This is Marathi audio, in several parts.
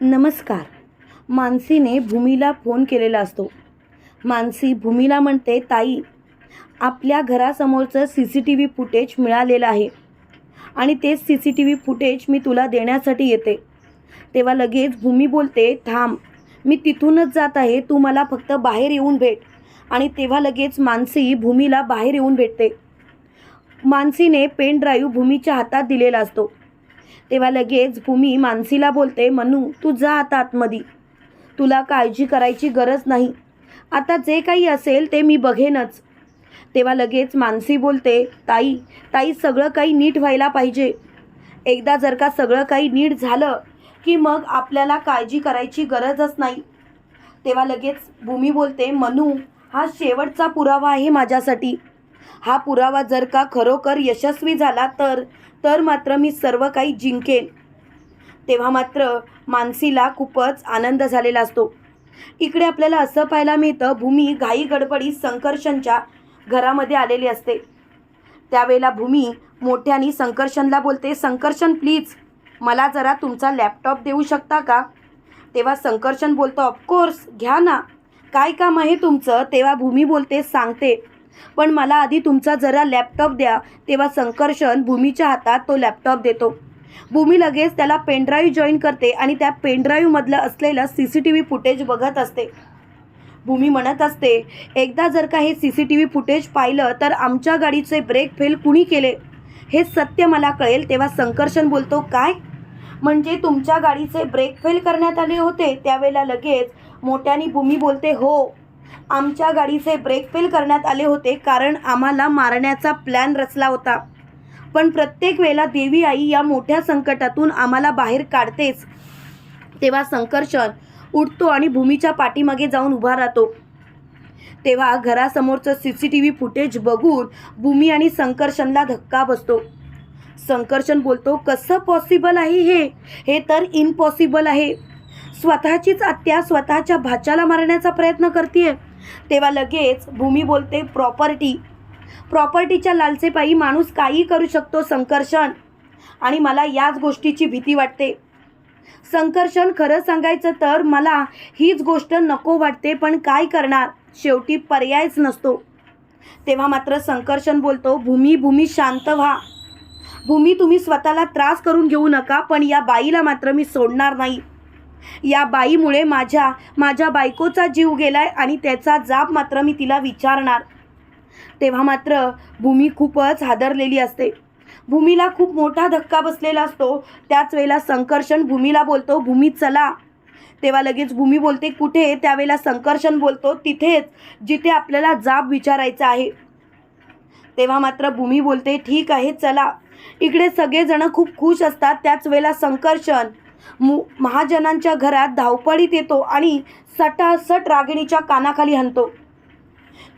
नमस्कार. मानसीने भूमीला फोन केलेला असतो. मानसी भूमीला म्हणते ताई आपल्या घरासमोरचं C C T V footage मिळालेलं आहे आणि तेच C C T V footage मी तुला देण्यासाठी येते. तेव्हा लगेच भूमी बोलते थांब मी तिथूनच जात आहे तू मला फक्त बाहेर येऊन भेट. आणि तेव्हा लगेच मानसी भूमीला बाहेर येऊन भेटते. मानसीने पेन ड्राईव्ह भूमीच्या हातात दिलेला असतो. तेव्हा लगेच भूमी मानसीला बोलते मनू तू जा आता आतमध्ये. तुला काळजी करायची गरज नाही. आता जे काही असेल ते मी बघेनच. तेव्हा लगेच मानसी बोलते ताई ताई सगळं काही नीट व्हायला पाहिजे. एकदा जर का सगळं काही नीट झालं की मग आपल्याला काळजी करायची गरजच नाही. तेव्हा लगेच भूमी बोलते मनू हा शेवटचा पुरावा आहे माझ्यासाठी. हा पुरावा जर का खरोखर यशस्वी झाला तर तर मात्र मी सर्व काही जिंकेन. तेव्हा मात्र मानसीला खूपच आनंद झालेला असतो. इकडे आपल्याला असं पाहायला मिळतं भूमी घाई गडबडी संकर्षणच्या घरामध्ये आलेली असते. त्यावेळेला भूमी मोठ्याने संकर्षणला बोलते संकर्षण प्लीज मला जरा तुमचा लॅपटॉप देऊ शकता का? तेव्हा संकर्षण बोलतो ऑफकोर्स घ्या ना. काय काम आहे तुमचं? तेव्हा भूमी बोलते सांगते. पण मला आधी तुमचा जरा लॅपटॉप द्या तेव्हा संकर्षण भूमीच्या हातात तो लॅपटॉप देतो. भूमी लगेच त्याला पेनड्राईव्ह जॉईन करते आणि त्या पेनड्राईव्हमधलं असलेलं C C T V footage बघत असते. भूमी म्हणत असते एकदा जर का हे C C T V footage पाहिलं तर आमच्या गाडीचे ब्रेक फेल कुणी केले? हे सत्य मला कळेल तेव्हा संकर्षण बोलतो काय? म्हणजे तुमच्या गाडीचे ब्रेक फेल करण्यात आले होते? त्यावेळेला लगेच मोठ्याने भूमी बोलते हो. आमच्या गाडीचे ब्रेक फेल करण्यात आले होते कारण आम्हाला मारण्याचा प्लॅन रचला होता. पण प्रत्येक वेळेला देवी आई या मोठ्या संकटातून आम्हाला बाहेर काढतेच. तेव्हा संकर्षण उठतो आणि भूमीच्या पाठीमागे जाऊन उभा राहतो. तेव्हा घरासमोरचं C C T V footage बघून भूमी आणि संकर्षणला धक्का बसतो. संकर्षण बोलतो कसं पॉसिबल आहे हे? हे तर इम्पॉसिबल आहे. स्वतःचीच आत्या स्वतःच्या भाच्याला मारण्याचा प्रयत्न करते तेव्हा लगेच भूमी बोलते प्रॉपर्टी. प्रॉपर्टीच्या लालसेपायी माणूस काही करू शकतो संकर्षण. आणि मला याच गोष्टीची भीती वाटते. संकर्षण खरं सांगायचं तर मला हीच गोष्ट नको वाटते पण काय करणार? शेवटी पर्यायच नसतो. तेव्हा मात्र संकर्षण बोलतो भूमी भूमी शांत व्हा. भूमी तुम्ही स्वतःला त्रास करून घेऊ नका पण या बाईला मात्र मी सोडणार नाही. या बाईमुळे माझ्या माझ्या बायकोचा जीव गेलाय आणि त्याचा जाब मात्र मी तिला विचारणार. तेव्हा मात्र भूमी खूपच हादरलेली असते. भूमीला खूप मोठा धक्का बसलेला असतो. त्याच वेळेला संकर्षण भूमीला बोलतो भूमी चला. तेव्हा लगेच भूमी बोलते कुठे त्यावेळेला संकर्षण बोलतो तिथेच जिथे आपल्याला जाब विचारायचा आहे. तेव्हा मात्र भूमी बोलते ठीक आहे चला. इकडे सगळेजण खूप खुश असतात. त्याच वेळेला संकर्षण मु महाजनांच्या घरात धावपळीत येतो आणि सटासट रागिणीच्या कानाखाली हणतो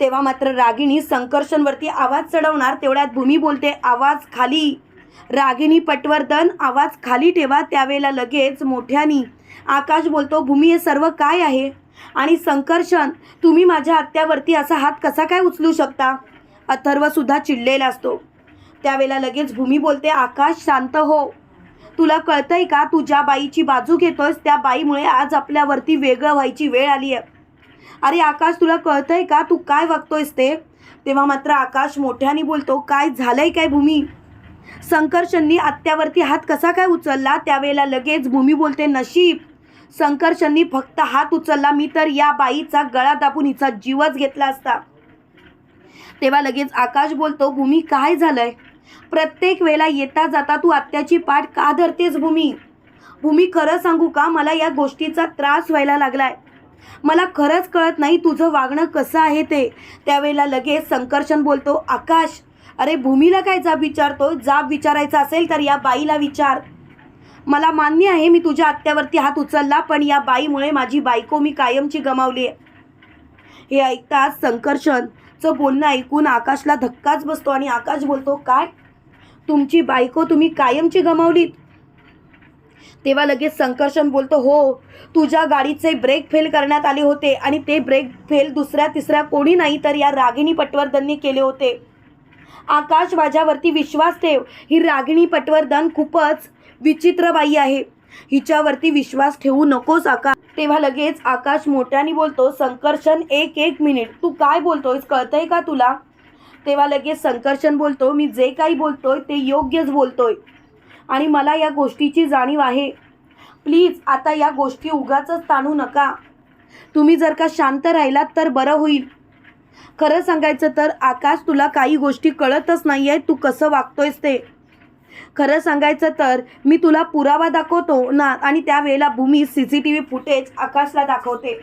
तेव्हा मात्र रागिणी संकर्षणवरती आवाज चढवणार तेवढ्यात भूमी बोलते आवाज खाली. रागिणी पटवर्धन आवाज खाली ठेवा त्यावेळेला लगेच मोठ्यानी. आकाश बोलतो भूमी हे सर्व काय आहे? आणि संकर्षण तुम्ही माझ्या हत्यावरती असा हात कसा काय उचलू शकता? अथर्वसुद्धा चिडलेला असतो. त्यावेळेला लगेच भूमी बोलते आकाश शांत हो. तुला कळतंय का? तू ज्या बाईची बाजू घेतोयस त्या बाईमुळे आज आपल्यावरती वेगळं व्हायची वेळ आली आहे. अरे आकाश तुला कळतंय का? तू काय वागतोयस ते? तेव्हा मात्र आकाश मोठ्याने बोलतो काय झालंय काय भूमी? संकर्षणनी आत्यावरती हात कसा काय उचलला? त्यावेळेला लगेच भूमी बोलते नशीब! संकर्षणनी फक्त हात उचलला. मी तर या बाईचा गळा दाबून हिचा जीवच घेतला असता. तेव्हा लगेच आकाश बोलतो भूमी काय झालंय? प्रत्येक वेळेला येता जाता तू आत्याची पाठ का धरतेस भूमी? भूमी खरं सांगू का? मला या गोष्टीचा त्रास व्हायला लागलाय. मला खरंच कळत नाही तुझं वागणं कसं आहे ते. त्यावेळेला लगेच संकर्षण बोलतो आकाश अरे भूमीला काय जाब विचारतो? जाब विचारायचा असेल तर या बाईला विचार. मला मान्य आहे मी तुझ्या आत्यावरती हात उचलला पण या बाईमुळे माझी बायको मी कायमची गमावली आहे हे ऐकताच चं बोलणं ऐकून आकाशला धक्काच बसतो आणि आकाश बोलतो काय? तुमची बायको तुम्ही कायमची गमावलीत? तेव्हा लगेच संकर्षण बोलतो हो तुझ्या गाडीचे ब्रेक फेल करण्यात आले होते आणि ते ब्रेक फेल दुसऱ्या तिसऱ्या कोणी नाही तर या रागिणी पटवर्धननी केले होते. आकाश माझ्यावरती विश्वास ठेव ही रागिणी पटवर्धन खूपच विचित्र बाई आहे. हिच्यावरती विश्वास ठेवू नकोस आकाश. तेव्हा लगेच आकाश मोठ्याने बोलतो संकर्षण एक एक मिनिट. तू काय बोलतोयस? कळतंय का तुला? तेव्हा लगेच संकर्षण बोलतो मी जे काही बोलतोय ते योग्यच बोलतोय. आणि मला या गोष्टीची जाणीव आहे. प्लीज आता या गोष्टी उगाच ताणू नका. तुम्ही जर का शांत राहिलात तर बरं होईल. खरं सांगायचं तर आकाश तुला काही गोष्टी कळतच नाही आहे तू कसं वागतोयस ते? खरं सांगायचं तर मी तुला पुरावा दाखवतो ना आणि त्यावेळेला Bhumi C C T V footage आकाशला दाखवते.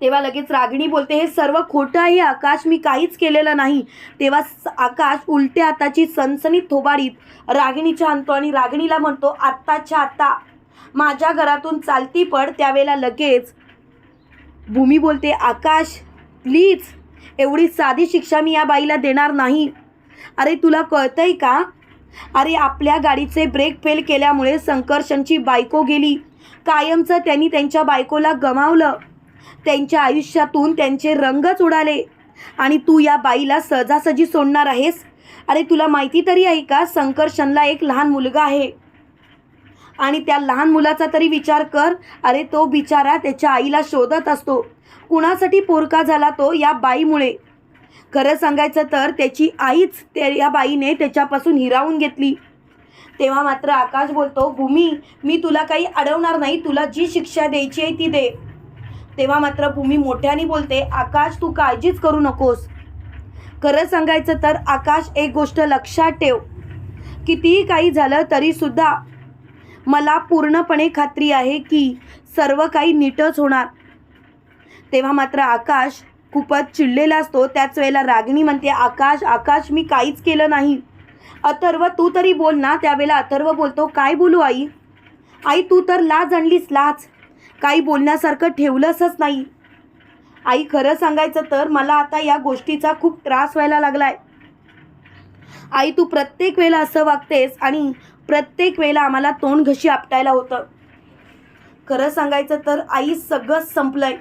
तेव्हा लगेच रागिणी बोलते हे सर्व खोटं आहे आकाश मी काहीच केलेलं नाही. तेव्हा आकाश उलट्या हाताची सनसनीत थोबाडीत रागिणीच्या आणतो आणि रागिणीला म्हणतो आत्ताच्या आत्ता माझ्या घरातून चालती पड. त्यावेळेला लगेच भूमी बोलते आकाश प्लीज एवढी साधी शिक्षा मी या बाईला देणार नाही. अरे तुला कळतंय का? अरे आपल्या गाडीचे ब्रेक फेल केल्यामुळे संकर्षणची बायको गेली. कायमचं त्यांनी त्यांच्या बायकोला गमावलं. त्यांच्या आयुष्यातून त्यांचे रंगच उडाले. आणि तू या बाईला सहजासहजी सोडणार आहेस? अरे तुला माहिती तरी आहे का संकर्षणला एक लहान मुलगा आहे? आणि त्या लहान मुलाचा तरी विचार कर. अरे तो बिचारा त्याच्या आईला शोधत असतो. कुणासाठी पोरका झाला तो या बाईमुळे? खरं सांगायचं तर त्याची आईच त्या या बाईने त्याच्यापासून हिरावून घेतली. तेव्हा मात्र आकाश बोलतो भूमी मी तुला काही अडवणार नाही तुला जी शिक्षा द्यायची आहे ती दे. तेव्हा मात्र भूमी मोठ्याने बोलते आकाश तू काळजीच करू नकोस. खरं सांगायचं तर आकाश एक गोष्ट लक्षात ठेव. कितीही काही झालं तरीसुद्धा मला पूर्णपणे खात्री आहे की सर्व काही नीटच होणार. तेव्हा मात्र आकाश खूपच चिडलेला असतो त्याच वेळेला रागिणी म्हणते आकाश आकाश मी काहीच केलं नाही. अथर्व तू तरी बोल ना. त्यावेळेला अथर्व बोलतो काय बोलू आई? आई तू तर लाज आणलीस लाज. काही बोलण्यासारखं ठेवलंसच नाही. आई खरं सांगायचं तर मला आता या गोष्टीचा खूप त्रास व्हायला लागलाय. आई तू प्रत्येक वेळेला असं वागतेस आणि प्रत्येक वेळेला आम्हाला तोंड घशी आपटायला होतं. खरं सांगायचं तर आई सगळंच संपलंय.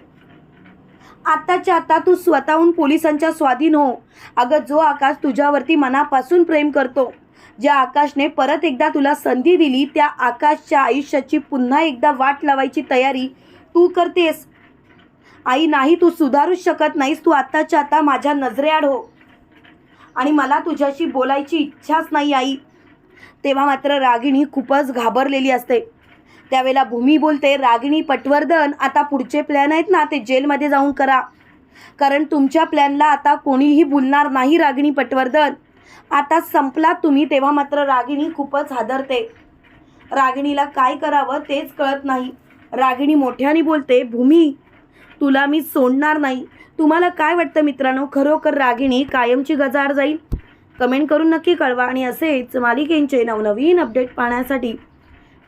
आत्ताच्या आता तू स्वतःहून पोलिसांच्या स्वाधीन हो. अगं जो आकाश तुझ्यावरती मनापासून प्रेम करतो ज्या आकाशने परत एकदा तुला संधी दिली त्या आकाशच्या आयुष्याची पुन्हा एकदा वाट लावायची तयारी तू करतेस. आई नाही तू सुधारूच शकत नाहीस. तू आत्ताच्या आता माझ्या नजरेआड हो. आणि मला तुझ्याशी बोलायची इच्छाच नाही आई. तेव्हा मात्र रागिणी खूपच घाबरलेली असते. त्यावेळेला भूमी बोलते रागिणी पटवर्धन आता पुढचे प्लॅन आहेत ना ते जेलमध्ये जाऊन करा. कारण तुमच्या प्लॅनला आता कोणीही बोलणार नाही रागिणी पटवर्धन. आता संपलात तुम्ही तेव्हा मात्र रागिणी खूपच हादरते. रागिणीला काय करावं तेच कळत नाही. रागिणी मोठ्याने बोलते भूमी तुला मी सोडणार नाही. तुम्हाला काय वाटतं मित्रांनो? खरोखर रागिणी कायमची गजार जाईल? कमेंट करून नक्की कळवा. आणि असेच मालिकेंचे नवनवीन अपडेट पाहण्यासाठी